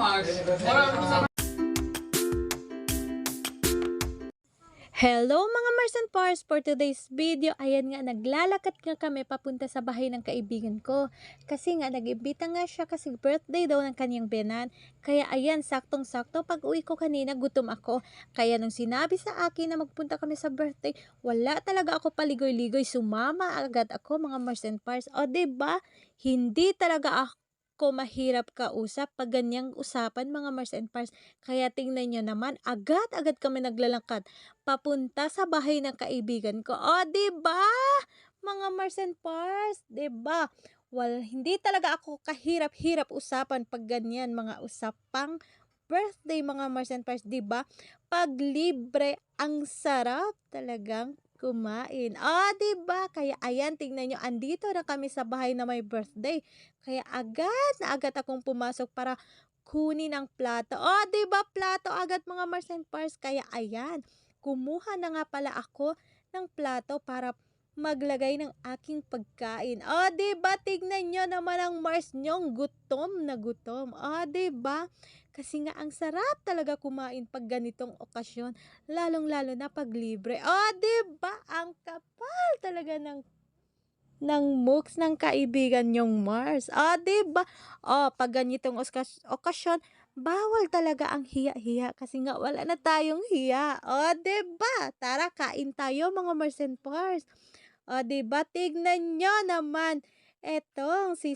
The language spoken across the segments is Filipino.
Hello mga Mars and Pars! For today's video, ayan nga, naglalakad nga kami papunta sa bahay ng kaibigan ko. Kasi nga, nag-imbita nga siya kasi birthday daw ng kanyang benan. Kaya ayan, saktong-sakto, pag uwi ko kanina, gutom ako. Kaya nung sinabi sa akin na magpunta kami sa birthday, wala talaga ako paligoy-ligoy. Sumama agad ako mga Mars and Pars. O ba diba? Hindi talaga ako ko mahirap kausap pag ganyang usapan mga Mars and Pars. Kaya tingnan nyo naman, agad-agad kami naglalakad papunta sa bahay ng kaibigan ko. O, di ba? Mga Mars and Pars, di ba? Well, hindi talaga ako kahirap-hirap usapan pag ganyan mga usapang birthday mga Mars and Pars, di ba? Pag libre, ang sarap talagang kumain. Ah, 'di ba? Kaya ayan, tingnan nyo, andito na kami sa bahay na may birthday. Kaya agad na agad akong pumasok para kunin ang plato. Oh, 'di ba? Plato agad mga Mars and Pars. Kaya ayan, kumuha na nga pala ako ng plato para maglagay ng aking pagkain. Oh, 'di ba? Tignan nyo naman ang Mars nyong gutom na gutom. Oh, 'di ba? Kasi nga ang sarap talaga kumain pag ganitong okasyon, lalong-lalo na pag libre. Oh, 'di ba? Ang kapal talaga ng ng mooks ng kaibigan nyong Mars. Ah, 'di ba? Oh, pag ganitong okasyon, bawal talaga ang hiya-hiya kasi nga wala na tayong hiya. Oh, 'di ba? Tara, kain tayo mga Mars and Pars. Oh, 'di ba? Tignan nyo naman. Etong si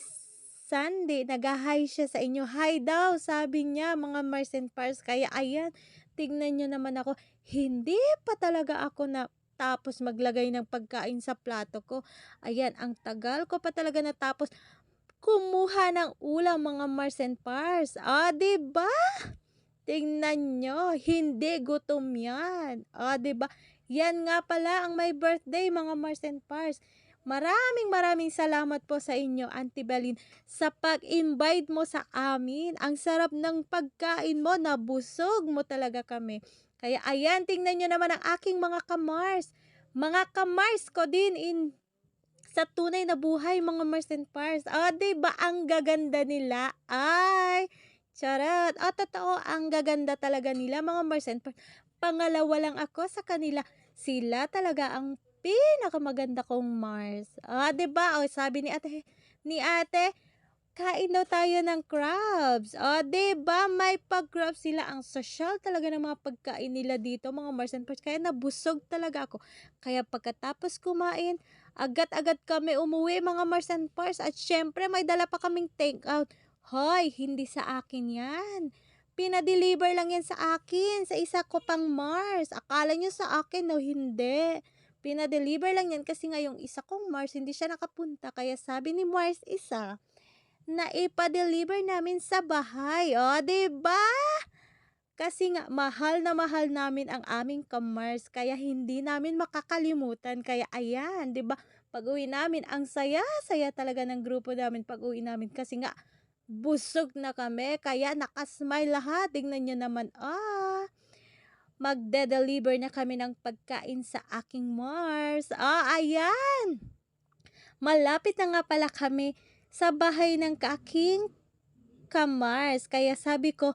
Sandy, nag-hi siya sa inyo. Hi daw, sabi niya, mga Mars and Pars. Kaya ayan, tignan nyo naman ako. Hindi pa talaga ako na tapos maglagay ng pagkain sa plato ko. Ayan, ang tagal ko pa talaga natapos kumuha ng ulam mga Mars and Pars. Ah, 'di ba? Tingnan nyo, hindi gutom yan. Ah, 'di ba? Yan nga pala ang may birthday mga Mars and Pars. Maraming maraming salamat po sa inyo, Auntie Belin, sa pag-invite mo sa amin. Ang sarap ng pagkain mo, nabusog mo talaga kami. Kaya ayan, tingnan nyo naman ang aking mga kamars. Mga kamars ko din in sa tunay na buhay, mga Mars and Pars. Ah, di ba ang gaganda nila? Ay, charot. Ah, totoo, ang gaganda talaga nila, mga Mars and Pars. Pangalawa lang ako sa kanila. Sila talaga ang pinakamaganda kong Mars. Ah, 'di ba? O sabi ni Ate ni Ate, kain daw tayo ng crabs. Ah, 'di ba? May pag-crabs sila. Ang social talaga ng mga pagkain nila dito, mga Mars and Pars. Kaya nabusog talaga ako. Kaya pagkatapos kumain, agad-agad kami umuwi, mga Mars and Pars. At syempre, may dala pa kaming take out. Hoy, hindi sa akin 'yan. Pinadeliver lang yan sa akin, sa isa ko pang Mars. Akala nyo sa akin, no, hindi. Pinadeliver lang yan kasi nga yung isa kong Mars, hindi siya nakapunta. Kaya sabi ni Mars isa, na ipa-deliver namin sa bahay. O, ba? Diba? Kasi nga, mahal na mahal namin ang aming kamars. Kaya hindi namin makakalimutan. Kaya ayan, ba diba? Pag uwi namin, ang saya-saya talaga ng grupo namin pag uwi namin. Kasi nga, busog na kami. Kaya nakasmile lahat. Tingnan nyo naman, ah magde-deliver na kami ng pagkain sa aking Mars. Ah, ayan! Malapit na nga pala kami sa bahay ng kaking ka-Mars. Kaya sabi ko,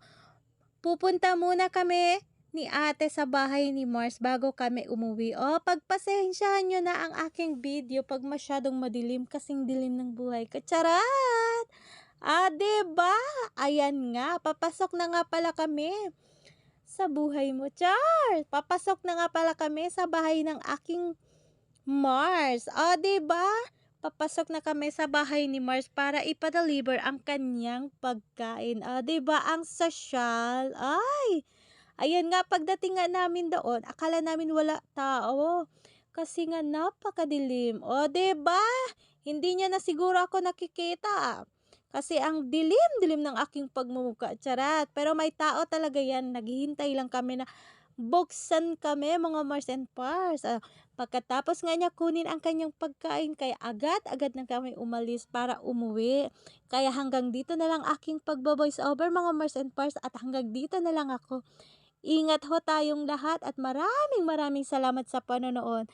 pupunta muna kami ni ate sa bahay ni Mars bago kami umuwi. O, pagpasensyahan nyo na ang aking video pag masyadong madilim kasing dilim ng buhay. Kacharat! Ayan nga, papasok na nga pala kami sa buhay mo. Char! Papasok na nga pala kami sa bahay ng aking Mars. O, oh, diba? Papasok na kami sa bahay ni Mars para ipa-deliver ang kanyang pagkain. O, oh, diba? Ang social. Ay! Ayan nga, pagdating nga namin doon, akala namin wala tao. Kasi nga napakadilim. O, oh, diba? Hindi niya na siguro ako nakikita. Kasi ang dilim-dilim ng aking pagmumuka, charat. Pero may tao talaga yan. Naghihintay lang kami na buksan kami mga Mars and Pars. Uh, pagkatapos nga niya kunin ang kanyang pagkain, kaya agad-agad na kami umalis para umuwi. Kaya hanggang dito na lang aking pagbo-voice over mga Mars and Pars at hanggang dito na lang ako. Ingat ho tayong lahat at maraming maraming salamat sa panonood.